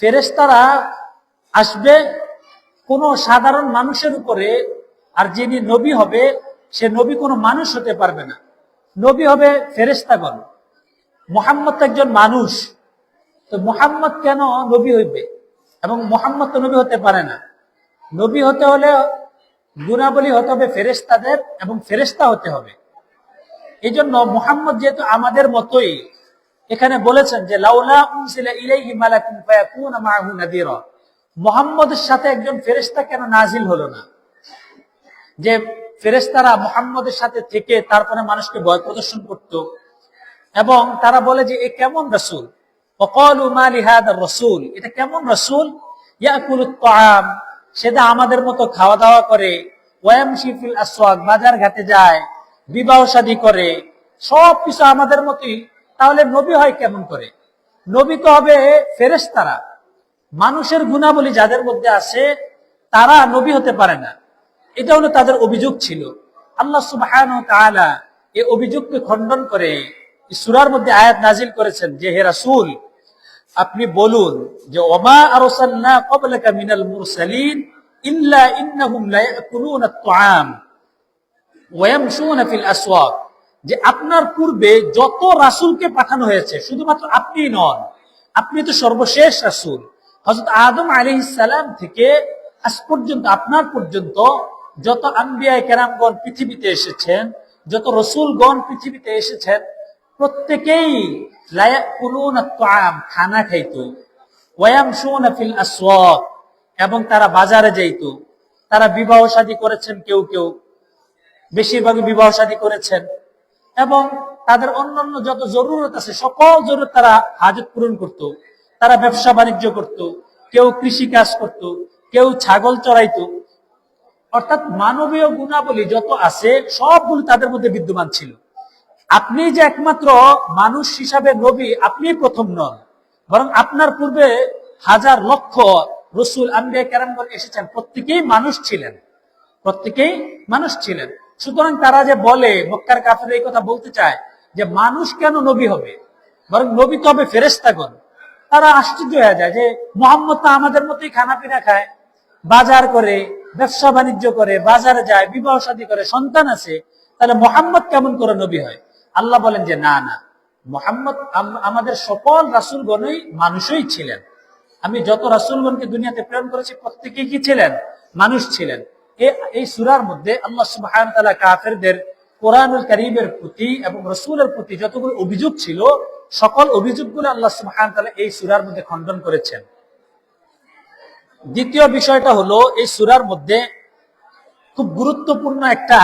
ফেরেস্তারা আসবে, কোনো সাধারণ মানুষের উপরে, আর যিনি নবী হবে, সে নবী কোনো মানুষ হতে পারবে না। নবী হবে ফেরেস্তাগণ মোহাম্মদ একজন মানুষ। তো মোহাম্মদ কেন নবী হইবে? এবং মোহাম্মদ তো নবী হতে পারে না। নবী হতে হলে গুণাবলী হতে হবে ফেরেস্তাদের এবং ফেরেস্তা হতে হবে। এই জন্য মোহাম্মদ যেহেতু আমাদের মতোই এখানে বলেছেন যে লাউলা উনসিলা ইলাইহি মালাকুন ফায়াকুনা মাআহু নাদিরা মোহাম্মদের সাথে একজন ফেরেশতা কেন নাজিল হলো না যে ফেরেশতারা মোহাম্মদের সাথে থেকে তারপরে মানুষকে ভয় প্রদর্শন করত এবং তারা বলে যে এ কেমন রাসূল وقالوا ما لهذا الرسول এটা কেমন রাসূল ইয়াকুলুত তাআম সেটা আমাদের মতো খাওয়া দাওয়া করে ওয়ামশি ফিল আসওয়াক বাজার ঘাটে যায় বিবাহ শাদী করে সব কিছু আমাদের মতোই তাহলে নবী হয় কেমন করে? নবী তো হবে ফেরেশতারা। মানুষের গুণাবলী যাদের মধ্যে আছে, তারা নবী হতে পারে না। এটা হলো তাদের অভিযোগ ছিল। আল্লাহ সুবহানাহু ওয়া এই অভিযোগকে খণ্ডন করে সূরার মধ্যে আয়াত নাজিল করেছেন যে, হে রাসূল, আপনি বলুন যে, ওমা মিনাল মুরসালিন ইল্লা ইন্নাহুম লা যে আপনার পূর্বে যত রাসূলকে পাঠানো হয়েছে, শুধুমাত্র আপনি নন, আপনি তো সর্বশেষ রাসূল। হযরত আদম আলাইহিস সালাম থেকে আজ পর্যন্ত, আপনার পর্যন্ত যত আম্বিয়া কেরামগণ পৃথিবীতে এসেছেন, যত রসুলগণ পৃথিবীতে এসেছেন, প্রত্যেকেই খানা খাইতো। ওয়ায়ামশুনা ফিল আসওয়াক, এবং তারা বাজারে যাইত। তারা বিবাহ শাদী করেছেন কেউ কেউ। বেশিরভাগই বিবাহ শাদী করেছেন। এবং তাদের অন্যান্য যত জরুরত আছে, সকল জরুরত তারা হাজত পূরণ করত। তারা ব্যবসা বাণিজ্য করত, কেউ কৃষি কাজ করত, কেউ ছাগল চড়াইতো। অর্থাৎ মানবীয় গুণাবলী যত আছে, সবগুলো তাদের মধ্যে বিদ্যমান ছিল। আপনি যে একমাত্র মানুষ হিসাবে নবী, আপনি প্রথম নন। বরং আপনার পূর্বে হাজার লক্ষ রসুল, আম্বিয়া কেরামগণ এসেছেন। প্রত্যেকেই মানুষ ছিলেন। প্রত্যেকেই মানুষ ছিলেন। সুতরাং তারা যে বলে, মক্কার কাফের এই কথা বলতে চায় যে মানুষ কেন নবী হবে? বরং নবী তো হবে ফেরেস্তাগণ তারা আশ্চর্য হয়ে যায় যে মোহাম্মদ তো আমাদের মতোই খানা পিনা খায়। বাজার করে, ব্যবসা বাণিজ্য করে, বাজারে যায়, বিবাহ শাদী করে, সন্তান আছে, তাহলে মোহাম্মদ কেমন করে নবী হয়? আল্লাহ বলেন যে না না। মোহাম্মদ আমাদের সকল রাসুলগণই মানুষই ছিলেন। আমি যত রাসুলগণকে দুনিয়াতে প্রেরণ করেছি, প্রত্যেকেই কি ছিলেন? মানুষ ছিলেন। এই সুরার মধ্যে আল্লাহ সুবাহ কাফেরদের কোরআনুল করিমের প্রতি এবং রসুলের প্রতি যতগুলো অভিযোগ ছিল, সকল অভিযোগগুলো আল্লাহ সুবাহ এই সুরার মধ্যে খণ্ডন করেছেন। দ্বিতীয় বিষয়টা হলো, এই সুরার মধ্যে খুব গুরুত্বপূর্ণ একটা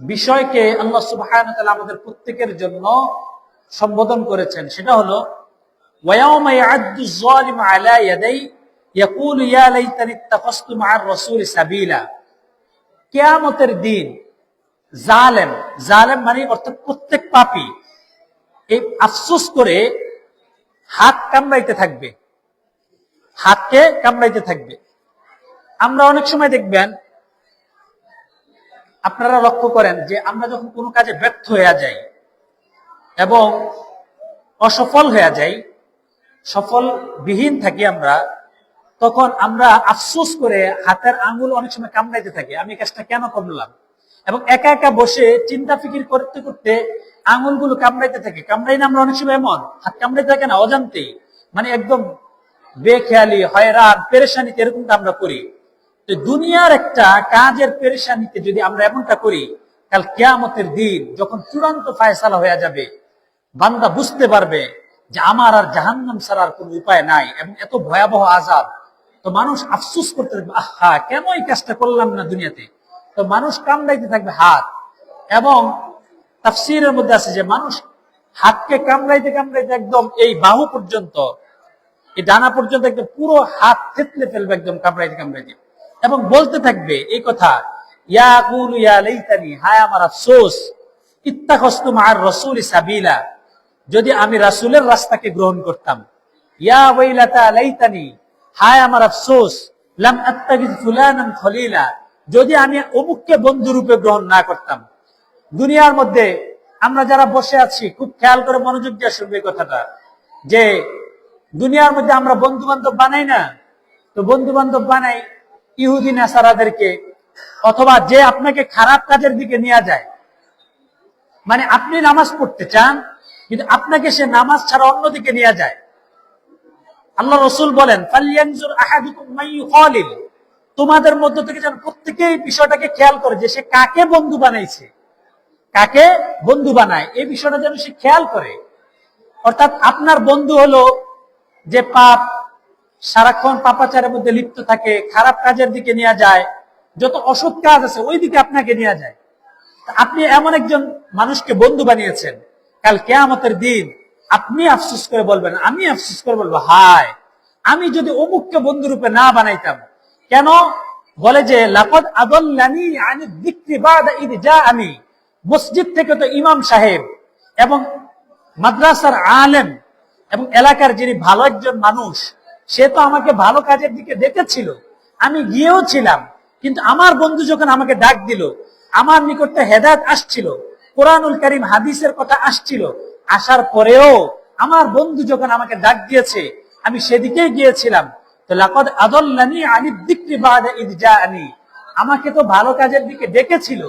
বিষয়কে আল্লাহ সুবহানাহু তালা আমাদের প্রত্যেকের জন্য সম্বোধন করেছেন। সেটা হলো যালিমু আলা ইয়াদাই দিন জালেম জালেম মানে অর্থাৎ প্রত্যেক এই আফসোস করে হাত কামড়াইতে থাকবে। হাতকে কামড়াইতে থাকবে। আমরা অনেক সময় দেখবেন, আপনারা লক্ষ্য করেন যে আমরা যখন কোনো কাজে ব্যর্থ হয়ে যাই এবং অসফল হয়ে যাই সফল বিহীন থাকি আমরা তখন আমরা আফসোস করে হাতের আঙ্গুল অনেক সময় কামড়াইতে থাকি। আমি কাজটা কেন করলাম? এবং একা একা বসে চিন্তা ফিকির করতে করতে আঙুলগুলো কামড়াইতে থাকে। কামড়াই না আমরা অনেক সময় এমন, হাত কামড়াইতে থাকে না, অজান্তেই। মানে একদম বেখেয়ালি, হয়রান, পেরেশানিতে এরকমটা আমরা করি। তো দুনিয়ার একটা কাজের পেরেশানিতে যদি আমরা এমনটা করি, কাল কেয়ামতের দিন যখন চূড়ান্ত ফায়সালা হয়ে যাবে, বান্দা বুঝতে পারবে যে আমার আর জাহান্নাম ছাড়ার কোন উপায় নাই এবং এত ভয়াবহ আজাব তো মানুষ আফসুস করতে থাকবে, আহা, কেন এই কাজটা করলাম না দুনিয়াতে? তো মানুষ কামড়াইতে থাকবে হাত। এবং তাফসিরের মধ্যে আছে যে মানুষ হাতকে কামড়াইতে কামড়াইতে একদম এই বাহু পর্যন্ত, এই ডানা পর্যন্ত একদম পুরো হাত থেতলে ফেলবে, একদম কামড়াইতে কামড়াইতে। এবং বলতে থাকবে এই কথা যদি আমি রাসুলের রাস্তাকে গ্রহণ করতাম, ইয়া লাইতানি হায় আমার আফসোস, লাম আত্তাখিজ ফুলানান খলিলা। যদি আমি অমুককে বন্ধু রূপে গ্রহণ না করতাম। দুনিয়ার মধ্যে আমরা যারা বসে আছি, খুব খেয়াল করে মনোযোগ দিয়ে শুনবে কথাটা, যে দুনিয়ার মধ্যে আমরা বন্ধু বান্ধব বানাই না। তো বন্ধু বান্ধব বানাই ইহুদি নেসারাদেরকে, অথবা যে আপনাকে খারাপ কাজের দিকে নিয়ে যায়। মানে আপনি নামাজ পড়তে চান, কিন্তু আপনাকে সে নামাজ ছাড়া অন্যদিকে নিয়ে যায়। আল্লাহ রসুল বলেন তোমাদের মধ্য থেকে যেন প্রত্যেকেই বিষয়টাকে খেয়াল করে যে সে কাকে বন্ধু বানাইছে। কাকে বন্ধু বানায়, এই বিষয়টা যেন সে খেয়াল করে। অর্থাৎ আপনার বন্ধু হলো যে পাপ সারাক্ষণ পাপাচারের মধ্যে লিপ্ত থাকে, খারাপ কাজের দিকে নিয়ে যায়, যত অসৎ কাজ আছে ওই দিকে আপনাকে নিয়ে যায়। আপনি এমন একজন মানুষকে বন্ধু বানিয়েছেন। কাল কেয়ামতের দিন আপনি আফসোস করে বলবেন, আমি আফসোস করে বলব, হায়, আমি যদি অমুককে বন্ধু রূপে না বানাইতাম। কেন? বলে যে, লাকদ আমি মসজিদ থেকে তো ইমাম সাহেব এবং মাদ্রাসার আলেম এবং এলাকার যিনি ভালো একজন মানুষ, সে তো আমাকে ভালো কাজের দিকে ডেকেছিল আমি গিয়েও ছিলাম, কিন্তু আমার বন্ধু যখন আমাকে ডাক দিল, আমার নিকটে হেদায়ত আসছিল, কোরআনুল করিম হাদিসের কথা আসছিল আসার পরেও আমার বন্ধু যখন আমাকে ডাক দিয়েছে, আমি সেদিকেই গিয়েছিলাম। তো লাকদ আদল্লানি আনি দিকরি বাদা ইদ জাআনি। আমাকে তো ভালো কাজের দিকে ডেকেছিল।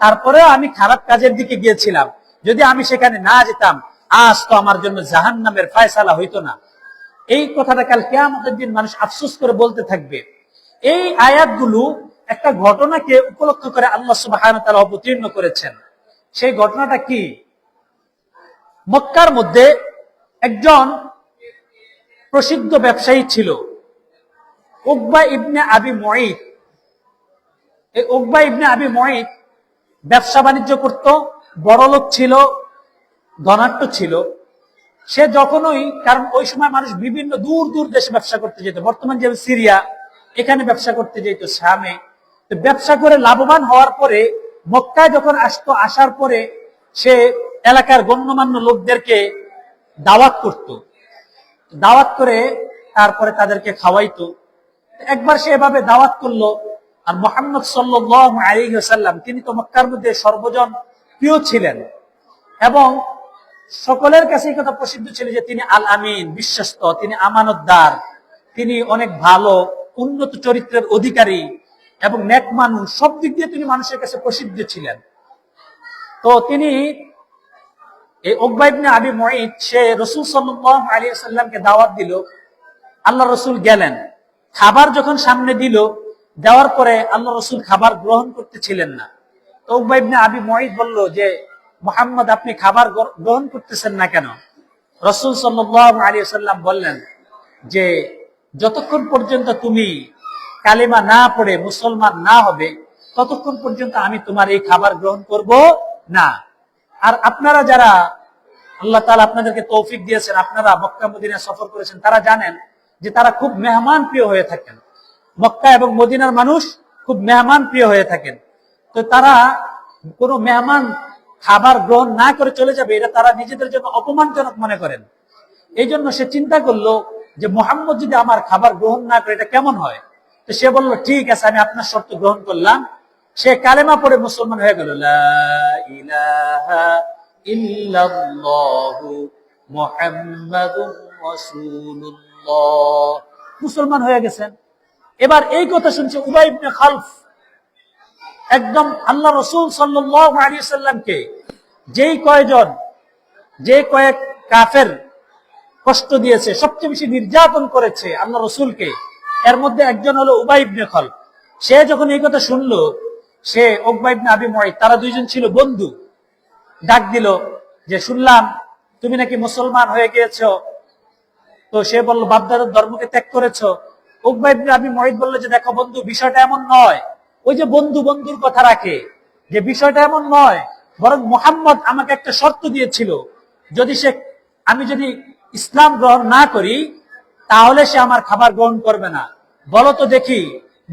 তারপরেও আমি খারাপ কাজের দিকে গিয়েছিলাম। যদি আমি সেখানে না যেতাম, আজ তো আমার জন্য জাহান নামের ফায়সালা হইতো না। এই কথাটা কাল কেয়ামতের দিন মানুষ আফসোস করে বলতে থাকবে। এই আয়াতগুলো একটা ঘটনাকে উপলক্ষ করে আল্লাহ সুবাহ অবতীর্ণ করেছেন। সেই ঘটনাটা কি? মক্কার মধ্যে একজন প্রসিদ্ধ ব্যবসায়ী ছিল, উকবা ইবনে আবি মঈদ। এই উকবা ইবনে আবি মঈদ ব্যবসা বাণিজ্য করত, বড় লোক ছিল, ধনাঢ্য ছিল। সে যখনই, কারণ ওই সময় মানুষ বিভিন্ন দূর দূর দেশে ব্যবসা করতে যেত। বর্তমান যে সিরিয়া, এখানে ব্যবসা করতে যেত শামে। ব্যবসা করে লাভবান হওয়ার পরে মক্কায় যখন আসতো, আসার পরে সে এলাকার গণ্যমান্য লোকদেরকে দাওয়াত করত। দাওয়াত করে তারপরে তাদেরকে খাওয়াইতো। একবার সে এভাবে দাওয়াত করল আর মোহাম্মদ সাল্লাম তিনি তো মক্কার মধ্যে সর্বজন প্রিয় ছিলেন এবং সকলের কাছে কথা প্রসিদ্ধ ছিল যে তিনি আল আমিন বিশ্বস্ত, তিনি আমানতদার, তিনি অনেক ভালো, উন্নত চরিত্রের অধিকারী এবং নেক মানুষ। সব দিক দিয়ে তিনি মানুষের কাছে প্রসিদ্ধ ছিলেন। তো তিনি এই ওকবাইবনে আবি মঈদ সে রসুল সাল্লাহ আলী সাল্লামকে দাওয়াত দিল। আল্লাহ রসুল গেলেন। খাবার যখন সামনে দিল, দেওয়ার পরে আল্লাহ রসুল খাবার গ্রহণ করতেছিলেন না। তো আবি বলল যে, মোহাম্মদ, আপনি খাবার গ্রহণ করতেছেন না কেন? রসুল আলী সাল্লাম বললেন যে, যতক্ষণ পর্যন্ত তুমি কালিমা না পড়ে মুসলমান না হবে, ততক্ষণ পর্যন্ত আমি তোমার এই খাবার গ্রহণ করব না। আর আপনারা যারা আল্লাহ তালা আপনাদেরকে তৌফিক দিয়েছেন, আপনারা মক্কা মদিনা সফর করেছেন, তারা জানেন যে তারা খুব মেহমান প্রিয় হয়ে থাকেন। মক্কা এবং মদিনার মানুষ খুব মেহমান প্রিয় হয়ে থাকেন। তো তারা কোনো মেহমান খাবার গ্রহণ না করে চলে যাবে, এটা তারা নিজেদের জন্য অপমানজনক মনে করেন। এই জন্য সে চিন্তা করল যে মোহাম্মদ যদি আমার খাবার গ্রহণ না করে, এটা কেমন হয়? তো সে বলল, ঠিক আছে, আমি আপনার শর্ত গ্রহণ করলাম। সে কালেমা পড়ে মুসলমান হয়ে গেল মুসলমান হয়ে গেছেন। এবার এই কথা শুনছে উবাই খালফ। একদম আল্লাহ রসুল সাল্লামকে যেই কয়জন, যে কয়েক কাফের কষ্ট দিয়েছে, সবচেয়ে বেশি নির্যাতন করেছে আল্লাহ রসুলকে, এর মধ্যে একজন হলো উবাই খলফ। সে যখন এই কথা শুনলো সে ওকবা ইবনে আবি মুঈদ তারা দুইজন ছিল বন্ধু। ডাক দিল যে, শুনলাম তুমি নাকি মুসলমান হয়ে গিয়েছো। তো সে বলল, বাপদাদার ধর্মকে ত্যাগ করেছ। আবি মুঈদ বলল যে, দেখো বন্ধু, বিষয়টা এমন নয়। ওই যে বন্ধু বন্ধুর কথা রাখে, যে বিষয়টা এমন নয়, বরং মোহাম্মদ আমাকে একটা শর্ত দিয়েছিল। যদি সে, আমি যদি ইসলাম গ্রহণ না করি, তাহলে সে আমার খাবার গ্রহণ করবে না। বলো তো দেখি।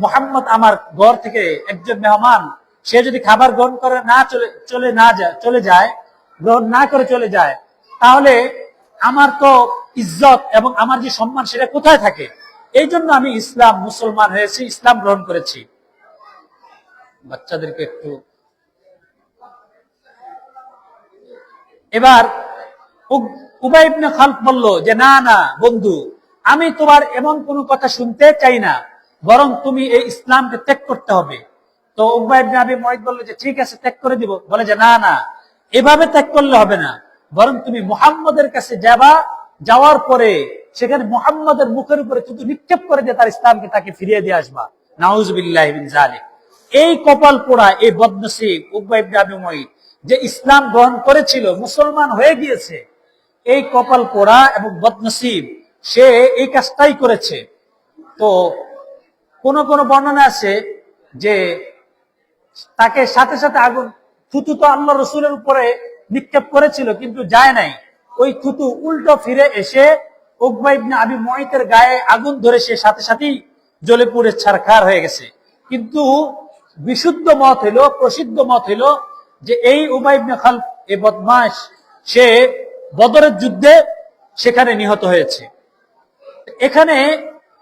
মোহাম্মদ আমার ঘর থেকে একজন মেহমান, সে যদি খাবার গ্রহণ করে না চলে চলে না যায় চলে যায়, গ্রহণ না করে চলে যায়, তাহলে আমার তো ইজ্জত এবং আমার যে সম্মান সেটা কোথায় থাকে? এই জন্য আমি ইসলাম মুসলমান হয়েছি, ইসলাম গ্রহণ করেছি। বাচ্চাদেরকে একটু এবার উবাইবনে খালফ বলল যে, না না, বন্ধু, আমি তোমার এমন কোনো কথা শুনতে চাই না। বরং তুমি এই ইসলামকে ত্যাগ করতে হবে। তো আবি যে, ঠিক আছে, ত্যাগ করে দিব। বলে যে, না না, এভাবে ত্যাগ করলে হবে না। বরং তুমি মুহাম্মদের কাছে যাবা, যাওয়ার পরে সেখানে মুহাম্মদের মুখের উপরে শুধু নিক্ষেপ করে দিয়ে তার ইসলামকে তাকে ফিরিয়ে দিয়ে আসবা। নাউজুবিল্লাহ এই কপাল পোড়া, এই বদনসিব উকবা ইবনে যে ইসলাম গ্রহণ করেছিল, মুসলমান হয়ে গিয়েছে, এই কপাল পোড়া এবং বদনসিব, সে এই কাজটাই করেছে। তো কোন কোন বর্ণনা আছে যে তাকে সাথে সাথে আগুন, থুতু তো আল্লাহ রসুলের উপরে নিক্ষেপ করেছিল, কিন্তু যায় নাই। ওই থুতু উল্টো ফিরে এসে আবি মহিতের গায়ে আগুন ধরে সে সাথে সাথেই জ্বলে পুড়ে ছারখার হয়ে গেছে। কিন্তু বিশুদ্ধ মত হইল প্রসিদ্ধ মত হইল যে এই উবাইবনে খাল এ বদমাস সে বদরের যুদ্ধে সেখানে নিহত হয়েছে। এখানে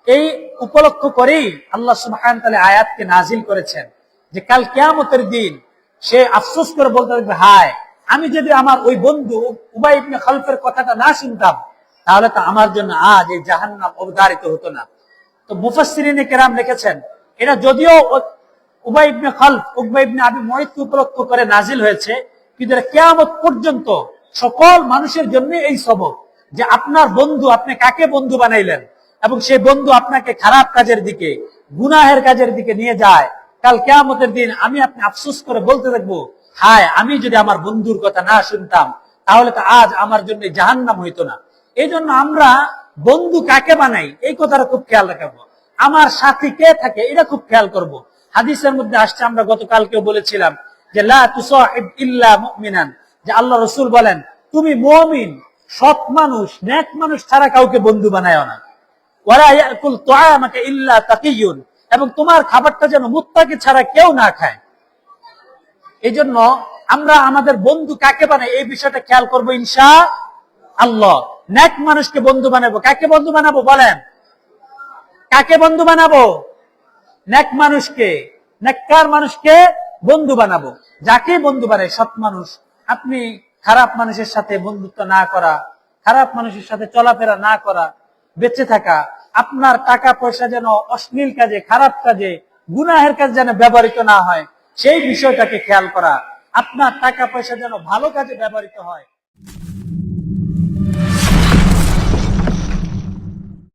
এই উপলক্ষ করেই আল্লাহ সুবহান তাআলা আয়াতকে নাজিল করেছেন যে কাল কিয়ামতের দিন সে আফসোস করে বলতে থাকবে, হায়, আমি যদি আমার ওই বন্ধু উবাই ইবনে খালফের কথাটা না শুনতাম, তাহলে তো আমার জন্য আজ এই জাহান্নাম অবধারিত হতো না। তো মুফাসসিরিনে কেরাম লিখেছেন এটা যদিও উবাই ইবনে খালফ, উকবা ইবনে আবি মুয়াইদকে উপলক্ষ করে নাজিল হয়েছে, কিন্তু এটা কিয়ামত পর্যন্ত সকল মানুষের জন্য এই সবক, যে আপনার বন্ধু আপনি কাকে বন্ধু বানাইলেন? এবং সেই বন্ধু আপনাকে খারাপ কাজের দিকে, গুনাহের কাজের দিকে নিয়ে যায়, কাল কেয়ামতের দিন আমি আপনি আফসোস করে বলতে থাকব, হায়, আমি যদি আমার বন্ধুর কথা না শুনতাম, তাহলে তো আজ আমার জন্য জাহান্নাম হইতো না। এই জন্য আমরা বন্ধু কাকে বানাই, এই কথাটা খুব খেয়াল রাখব। আমার সাথী কে থাকে, এটা খুব খেয়াল করব। হাদিসের মধ্যে আসছে, আমরা গতকালকেও বলেছিলাম যে ইল্লা যে আল্লাহ রসুল বলেন, তুমি মুমিন, সৎ মানুষ নেক মানুষ ছাড়া কাউকে বন্ধু বানায় না। এবং তোমার খাবারটা যেন মুত্তাকি ছাড়া কেউ না খায়। এই জন্য আমরা আমাদের বন্ধু কাকে বানাই, এই বিষয়টা খেয়াল করব ইনশা আল্লাহ। নেক মানুষকে বন্ধু বানাবো। কাকে বন্ধু বানাবো বলেন? কাকে বন্ধু বানাবো? নেক মানুষকে, নেককার মানুষকে বন্ধু বানাবো। যাকে বন্ধু বানাই সৎ মানুষ। আপনি খারাপ মানুষের সাথে বন্ধুত্ব না করা, খারাপ মানুষের সাথে চলাফেরা না করা বেঁচে থাকা, আপনার টাকা পয়সা যেন অশ্লীল কাজে, খারাপ কাজে, গুনাহের কাজ যেন ব্যবহৃত না হয়, সেই বিষয়টাকে খেয়াল করা। আপনার টাকা পয়সা যেন ভালো কাজে ব্যবহৃত হয়